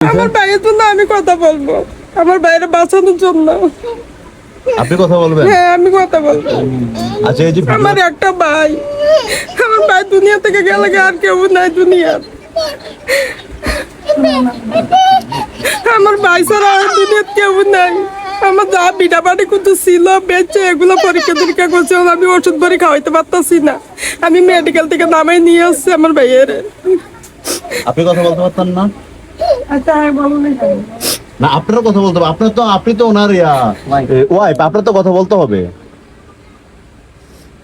আমার ভাইয়ের জন্য আমি কথা বলব। আমার বাইরে বাঁচানোর জন্য। আপনি কথা বলবেন? হ্যাঁ আমি কথা বলব। আচ্ছা এই যে আমার একটা ভাই। আমার ভাই দুনিয়া থেকে গেলে আর কেউ নাই দুনিয়ার? আমার ভাই ছাড়া আর দুনিয়ার কেউ নাই। আমার যা বিটা বাড়ি কিন্তু ছিল বেঁচে এগুলো পরীক্ষা নিরীক্ষা করছে আমি ওষুধ ভরি খাওয়াইতে পারতাছি না। আমি মেডিকেল থেকে নামাই নিয়ে আসছি আমার ভাইয়ের। আপনি কথা বলতে পারতেন না? না আপনারও কথা বলতে হবে। আপনার তো আপনি তো ওনার ওয়াইফ আপনার তো কথা বলতে হবে।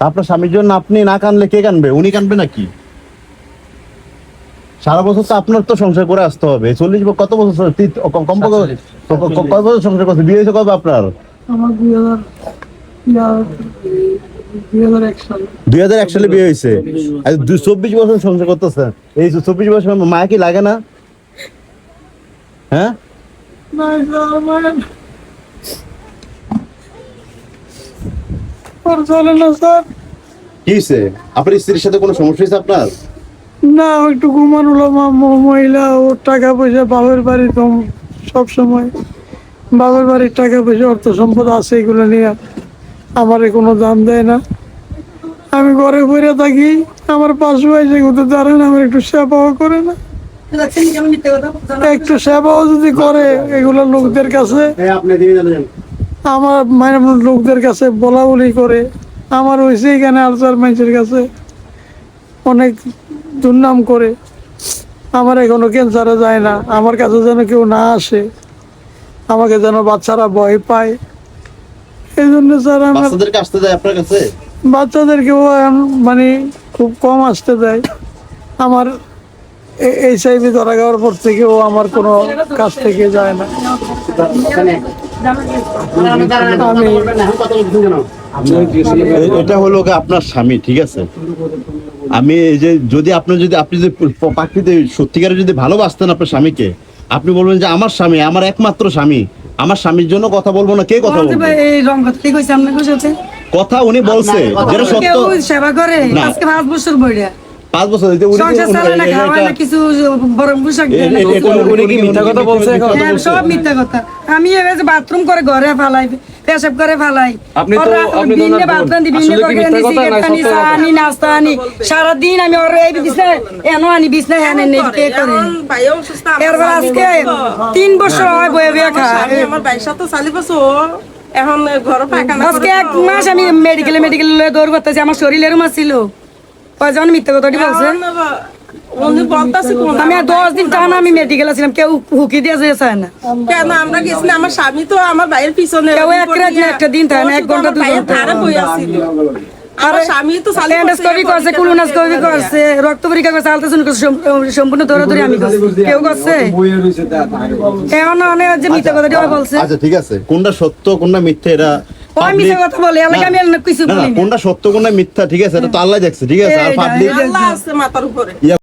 আপনার স্বামীর জন্য আপনি না কানলে কে কানবে? উনি কানবে নাকি? সারা বছর তো আপনার তো সংসার করে আসতে হবে। চল্লিশ কত বছর কম- কত বছর সংসার করছে? বিয়ে হয়েছে কবে আপনার? দুই হাজার এক সালে বিয়ে হয়েছে। দু- চব্বিশ বছর সংসার করতেছেন এই চব্বিশ বছর মায়া কি লাগে না? হ্যাঁ? না আমার আর চলে না স্যার। কি হয়েছে আপনার স্ত্রীর সাথে কোনো সমস্যা হয়েছে আপনার? না একটু ঘুমানো মহিলা ওর টাকা পয়সা বাবার বাড়ি তো সব সময়। বাবার বাড়ির টাকা পয়সা অর্থ সম্পদ আছে এগুলো নিয়ে আমারে কোনো দাম দেয় না। আমি ঘরে বসে থাকি আমার পাশে এসে কিন্তু দাঁড়ান আমার একটু সেবাও করে না। একটু সেবাও যদি করে এগুলো লোকদের কাছে আমার মানে লোকদের কাছে বলা বলি করে আমার হয়েছে এখানে আলসার মানুষের কাছে অনেক দুর্নাম করে আমার এখনও ক্যান্সারে যায় না আমার কাছে যেন কেউ না আসে আমাকে যেন বাচ্চারা ভয় পায়। এই জন্য স্যার আমার বাচ্চাদেরকেও মানে খুব কম আসতে দেয়। আমার এই সাইবি ধরা যাওয়ার পর থেকেও আমার কোনো কাছ থেকে যায় না। আমি এটা হলো আপনার স্বামী ঠিক আছে? আমি এই যে যদি আপনার যদি আপনি যদি পাখিতে সত্যিকারে যদি ভালোবাসতেন আপনার স্বামীকে আপনি বলবেন যে আমার স্বামী আমার একমাত্র স্বামী। আমার স্বামীর জন্য কথা বলব না কে কথা বলবে? এই রং কথা ঠিক কথা উনি বলছে যেটা সত্য সেবা করে? আজকে পাঁচ বছর বইটা পাঁচ বছর হইতে উনি সংসার চালায় না খাওয়ায় না কিছু বরং পোশাক দেয় না। উনি কি মিথ্যা কথা বলছে এখন? হ্যাঁ, সব মিথ্যা কথা। আমি এবার যে বাথরুম করে ঘরে ফালাই পেশাব করে ফালাই। আপনি তো- আপনি তো বোন। ভাত রান্ধি, বিনে আসলে কি তরকারি মিথ্যা রান্ধি, কথা? না সিগারেট আনি, চা আনি, নাস্তা আনি। সারাদিন আমি ওর এই বিছনায় এনো আনি বিছনায় এনে নেই কে করে এরপর আজকে তিন বছর হয় বয়ে বয়ে খায়। আমার বাইর সাথে চালি বছর। এখন ঘর পায়খানা আজকে এক মাস আমি মেডিকেলে মেডিকেলে লয়ে দৌড় করতেছি আমার শরীরের মাছ ছিল। কয়জন মিথ্যা কথাটি বলছে? উনি আমি আর দশ দিন টানা আমি মেডিকেল ছিলাম কেউ হুকি দিয়ে যেতে চায় না। কেন আমরা গেছি না, আমার স্বামী তো আমার বাইরের পিছনে কেউ এক রাত না একটা দিন থাকে না, এক ঘণ্টা, দু ঘণ্টা। রক্ত পরীক্ষা করছে আলট্রাসাউন্ড করছে সম্পূর্ণ দৌড়াদৌড়ি আমি কেউ করছে? এখন অনেক যে মিথ্যা কথাটি বলছে। আচ্ছা ঠিক আছে। কোনটা সত্য কোনটা মিথ্যা এটা কোনটা সত্য কোনটা মিথ্যা ঠিক আছে এটা তো আল্লাহ দেখছে ঠিক আছে আর পাবলিক আল্লাহ আছে মাথার উপরে।